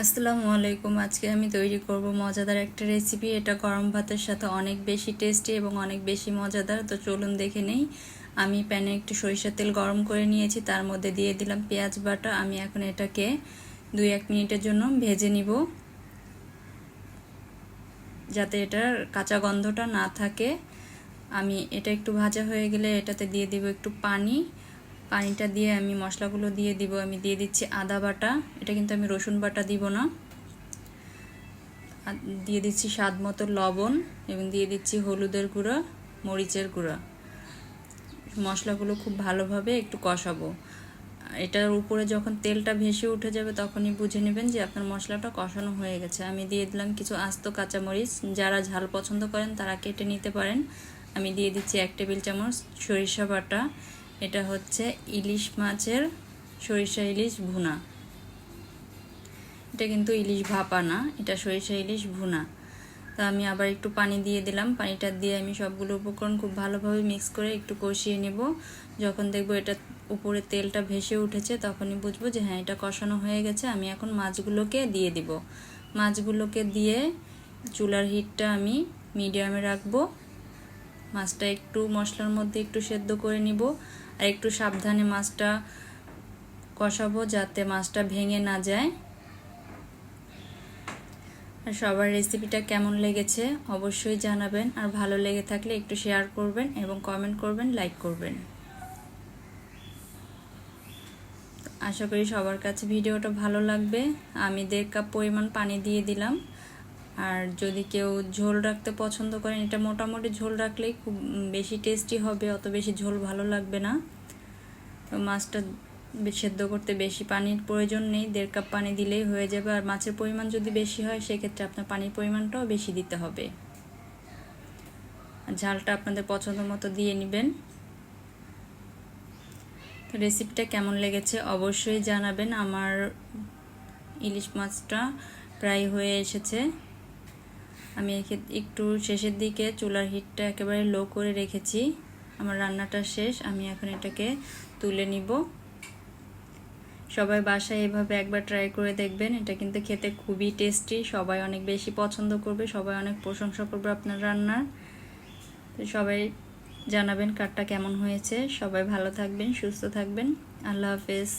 আসসালামু আলাইকুম। আজকে আমি তৈরি করব মজাদার একটা রেসিপি এটা গরম ভাতের সাথে অনেক বেশি টেস্টি এবং অনেক বেশি মজাদার। তো চলুন দেখে নেই। আমি প্যানে একটু সরিষার তেল গরম করে নিয়েছি। তার মধ্যে দিয়ে দিলাম পেঁয়াজ বাটা। আমি এখন এটাকে দুই এক মিনিটের জন্য ভেজে নিব। যাতে এটার কাঁচা গন্ধটা না থাকে। আমি এটা একটু ভাজা হয়ে গেলে এটাতে দিয়ে দিব একটু পানি। পানিটা দিয়ে আমি মশলাগুলো দিয়ে দিব। আমি দিয়ে দিচ্ছি আদা বাটা। এটা কিন্তু আমি রসুন বাটা দিব না। দিয়ে দিচ্ছি স্বাদ মতো লবণ এবং দিয়ে দিচ্ছি হলুদের গুঁড়া, মরিচের গুঁড়া। মশলাগুলো খুব ভালোভাবে একটু কষাবো। এটার উপরে যখন তেলটা ভেসে উঠে যাবে তখনই বুঝে নেবেন যে আপনার মশলাটা কষানো হয়ে গেছে। আমি দিয়ে দিলাম কিছু আস্ত কাঁচামরিচ। যারা ঝাল পছন্দ করেন তারা কেটে নিতে পারেন। আমি দিয়ে দিচ্ছি এক টেবিল চামচ সরিষা বাটা। এটা হচ্ছে ইলিশ মাছের সরিষা ইলিশ ভুনা। এটা কিন্তু ইলিশ ভাপা না, এটা সরিষা ইলিশ ভুনা। তা আমি আবার একটু পানি দিয়ে দিলাম। পানিটা দিয়ে আমি সবগুলো উপকরণ খুব ভালোভাবে মিক্স করে একটু কষিয়ে নেব। যখন দেখব এটা উপরে তেলটা ভেসে উঠেছে, তখনই বুঝব যে হ্যাঁ এটা কষানো হয়ে গেছে। আমি এখন মাছগুলোকে দিয়ে দিব। মাছগুলোকে দিয়ে চুলার হিটটা আমি মিডিয়ামে রাখব। মাছটা একটু মশলার মধ্যে একটু সেদ্ধ করে নিব আর একটু সাবধানে মাছটা কষাবো যাতে মাছটা ভেঙে না যায়। আর সবার রেসিপিটা কেমন লেগেছে অবশ্যই জানাবেন। আর ভালো লেগে থাকলে একটু শেয়ার করবেন এবং কমেন্ট করবেন, লাইক করবেন। আশা করি সবার কাছে ভিডিওটা ভালো লাগবে। আমি দেড় কাপ পরিমাণ পানি দিয়ে দিলাম। আর যদি কেউ ঝোল রাখতে পছন্দ করেন, এটা মোটামুটি ঝোল রাখলেই খুব বেশি টেস্টি হবে, অত বেশি ঝোল ভালো লাগবে না। তো মাছটা সেদ্ধ করতে বেশি পানির প্রয়োজন নেই, দেড় কাপ পানি দিলেই হয়ে যাবে। আর মাছের পরিমাণ যদি বেশি হয়, সেক্ষেত্রে আপনার পানির পরিমাণটাও বেশি দিতে হবে। ঝালটা আপনাদের পছন্দ মতো দিয়ে নেবেন। রেসিপিটা কেমন লেগেছে অবশ্যই জানাবেন। আমার ইলিশ মাছটা প্রায় হয়ে এসেছে। আমি একটু শেষের দিকে চুলার হিটটা একেবারে লো করে রেখেছি। আমার রান্নাটা শেষ, আমি এখন এটাকে তুলে নিব। সবাই বাসায় এভাবে একবার ট্রাই করে দেখবেন, এটা কিন্তু খেতে খুবই টেস্টি সবাই অনেক বেশি পছন্দ করবে, সবাই অনেক প্রশংসা করবে আপনার রান্নার। তো সবাই জানাবেন কারটা কেমন হয়েছে, সবাই ভালো থাকবেন, সুস্থ থাকবেন, আল্লাহ হাফেজ।